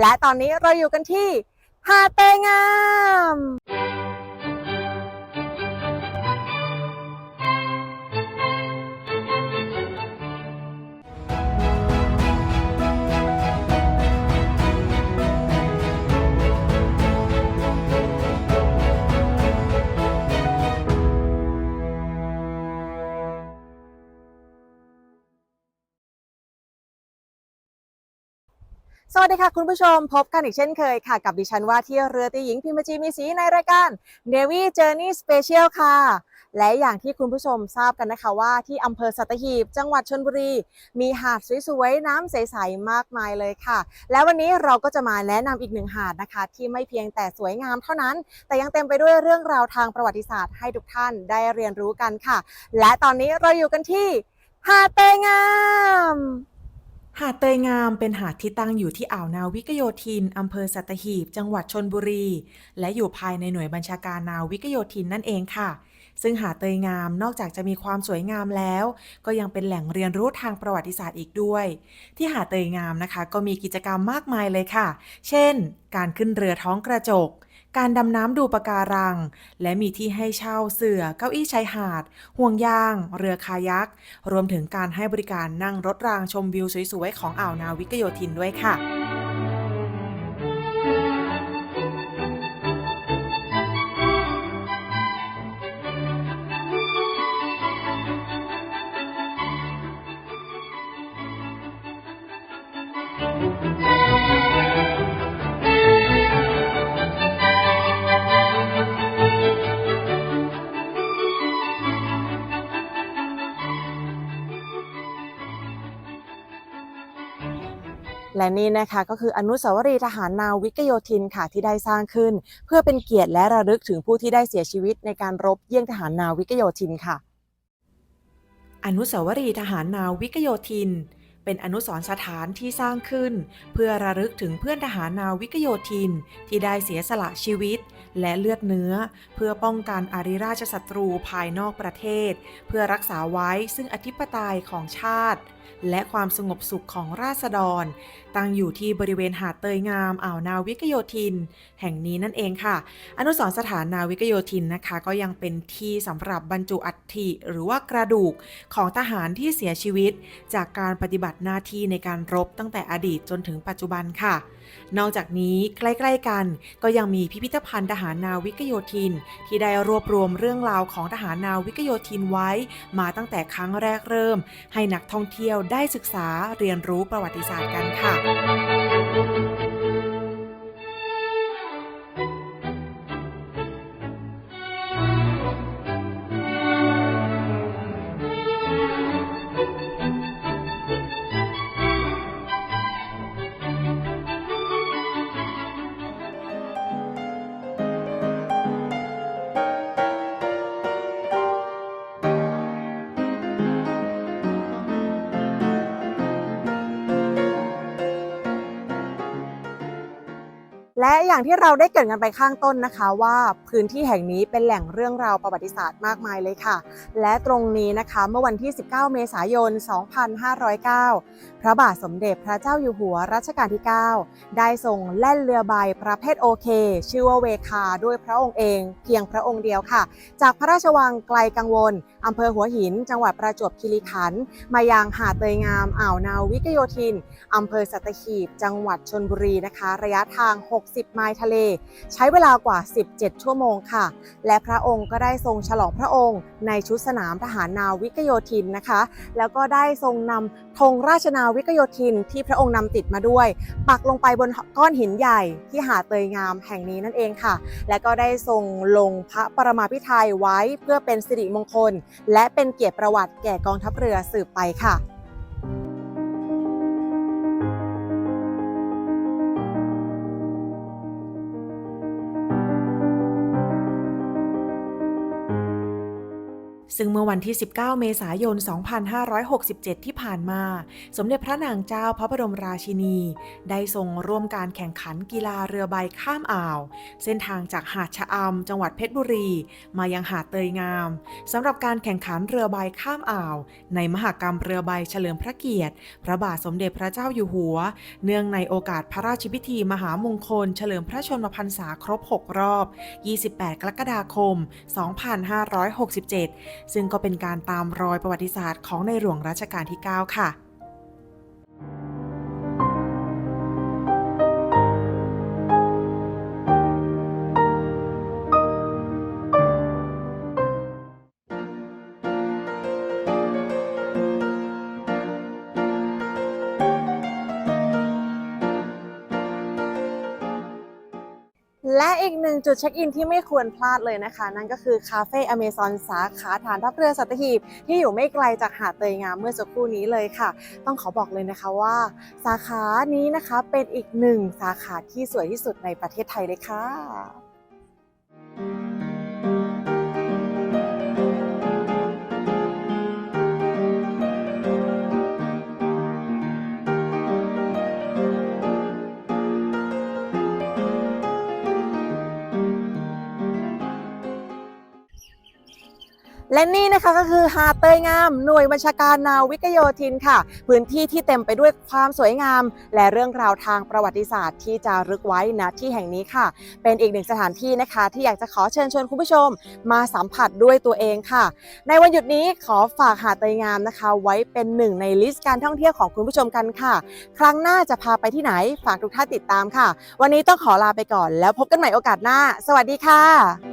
และตอนนี้เราอยู่กันที่หาดเตงาม สวัสดีค่ะ คุณผู้ชมพบกันอีกเช่นเคยค่ะ กับดิฉันว่าที่เรือตีหญิงพิมพ์จีมีสีในรายการ Navy Journey Special ค่ะ และอย่างที่คุณผู้ชมทราบกันนะคะว่าที่อำเภอสัตหีบ จังหวัดชนบุรี มีหาดสวยๆน้ำใสๆมากมายเลยค่ะ และวันนี้เราก็จะมาแนะนำอีกหนึ่งหาดนะคะ ที่ไม่เพียงแต่สวยงามเท่านั้น แต่ยังเต็มไปด้วยเรื่องราวทางประวัติศาสตร์ให้ทุกท่านได้เรียนรู้กันค่ะ และตอนนี้เราอยู่กันที่หาดเตงาม หาดเตยงามเป็นหาดที่ตั้งอยู่ที่อ่าวนาวิกโยธิน อำเภอสัตหีบ จังหวัดชนบุรี และอยู่ภายในหน่วยบัญชาการนาวิกโยธินนั่นเองค่ะ ซึ่งหาดเตยงามนอกจากจะมีความสวยงามแล้ว ก็ยังเป็นแหล่งเรียนรู้ทางประวัติศาสตร์อีกด้วย ที่หาดเตยงามนะคะ ก็มีกิจกรรมมากมายเลยค่ะ เช่น การขึ้นเรือท้องกระจก การดำน้ำดูปะการัง และมีที่ให้เช่าเสื่อเก้าอี้ชายหาด ห่วงยาง เรือคายัก รวมถึงการให้บริการนั่งรถรางชมวิวสวยๆของอ่าวนาวิกโยธินด้วยค่ะ และนี่นะคะก็คืออนุสาวรีย์ทหารนาวิกโยธินค่ะที่ได้สร้างขึ้น เพื่อเป็นเกียรติและระลึกถึงผู้ที่ได้เสียชีวิตในการรบเยี่ยงทหารนาวิกโยธินค่ะ อนุสาวรีย์ทหารนาวิกโยธิน เป็นอนุสรณ์สถานที่สร้างขึ้น เพื่อระลึกถึงเพื่อนทหารนาวิกโยธิน ที่ได้เสียสละชีวิต และเลือดเนื้อ เพื่อป้องกันอาริราชศัตรูภายนอกประเทศ เพื่อรักษาไว้ซึ่งอธิปไตยของชาติ และความสงบสุขของราษฎร ตั้งอยู่ที่บริเวณหาดเตยงามอ่าวนาวิกโยธิน แห่งนี้นั่นเองค่ะ อนุสรสถานนาวิกโยธินนะคะ ก็ยังเป็นที่สำหรับบรรจุอัฐิหรือว่ากระดูกของทหารที่เสียชีวิต จากการปฏิบัติหน้าที่ในการรบตั้งแต่อดีตจนถึงปัจจุบันค่ะนอกจากนี้ใกล้ๆกัน ก็ยังมีพิพิธภัณฑ์ทหารนาวิกโยธิน ที่ได้รวบรวมเรื่องราวของทหารนาวิกโยธินไว้ มาตั้งแต่ครั้งแรกเริ่ม ให้นักท่องเที่ยวได้ศึกษาเรียนรู้ประวัติศาสตร์กันค่ะ และอย่างที่เราได้เกริดกันไปข้างต้นนะคะว่าพื้นที่แห่งนี้เป็นแหล่งเรื่องราวประวัติศาสตร์มากมายเลยค่ะ และตรงนี้นะคะเมื่อวันที่ 19 เมษายน 2509 พระบาทสมเด็จพระเจ้าอยู่หัวรัชกาลที่ 9 ได้ทรงแล่นเรือใบประเภทโอเค ชื่อว่าเวคาด้วยพระองค์เอง เพียงพระองค์เดียวค่ะ จากพระราชวังไกลกังวลอำเภอหัวหิน จังหวัดประจวบคีรีขันธ์มายังหาดเตยงามอ่าวนาวิกโยธินอำเภอสัตหีบ จังหวัดชนบุรีนะคะ ระยะทาง 60ไมล์ทะเล ใช้เวลากว่า 17 ชั่วโมงค่ะ และพระองค์ก็ได้ทรงฉลองพระองค์ ในชุดสนามทหารนาวิกโยธินนะคะ แล้วก็ได้ทรงนำธงราชนาวิกโยธินที่พระองค์นำติดมาด้วย ปักลงไปบนก้อนหินใหญ่ที่หาดเตยงามแห่งนี้นั่นเองค่ะ และก็ได้ทรงลงพระปรมาภิไธยไว้เพื่อเป็นสิริมงคล และเป็นเกียรติประวัติแก่กองทัพเรือสืบไปค่ะ ซึ่งเมื่อวันที่ 19 เมษายน 2567 ที่ผ่านมา สมเด็จพระนางเจ้าพระบรมราชินี ได้ทรงร่วมการแข่งขันกีฬาเรือใบข้ามอ่าว เส้นทางจากหาดชะอำจังหวัดเพชรบุรี มายังหาดเตยงามสำหรับการแข่งขันเรือใบข้ามอ่าว ในมหกรรมเรือใบเฉลิมพระเกียรติ พระบาทสมเด็จพระเจ้าอยู่หัว เนื่องในโอกาสพระราชพิธีมหามงคล เฉลิมพระชนมพรรษาครบ 6 รอบ 28 กรกฎาคม 2567ซึ่งก็เป็นการตามรอยประวัติศาสตร์ของในหลวงรัชกาลที่ 9 ค่ะ และอีกหนึ่งจุดเช็คอินที่ไม่ควรพลาดเลยนะคะ นั่นก็คือคาเฟ่อเมซอนสาขาฐานทัพเรือสัตหีบ ที่อยู่ไม่ไกลจากหาดเตยงามเมื่อสักครู่นี้เลยค่ะ ต้องขอบอกเลยนะคะว่า สาขานี้นะคะเป็นอีกหนึ่งสาขาที่สวยที่สุดในประเทศไทยเลยค่ะ และนี่นะคะก็คือหาดเตยงาม หน่วยบัญชาการนาวิกโยธินค่ะ พื้นที่ที่เต็มไปด้วยความสวยงาม และเรื่องราวทางประวัติศาสตร์ที่จะรึกไว้ณที่แห่งนี้ค่ะ เป็นอีกหนึ่งสถานที่นะคะ ที่อยากจะขอเชิญชวนคุณผู้ชม มาสัมผัสด้วยตัวเองค่ะ ในวันหยุดนี้ขอฝากหาดเตยงามนะคะ ไว้เป็นหนึ่งในลิสต์การท่องเที่ยวของคุณผู้ชมกันค่ะ ครั้งหน้าจะพาไปที่ไหนฝากทุกท่านติดตามค่ะ วันนี้ต้องขอลาไปก่อน แล้วพบกันใหม่โอกาสหน้า สวัสดีค่ะ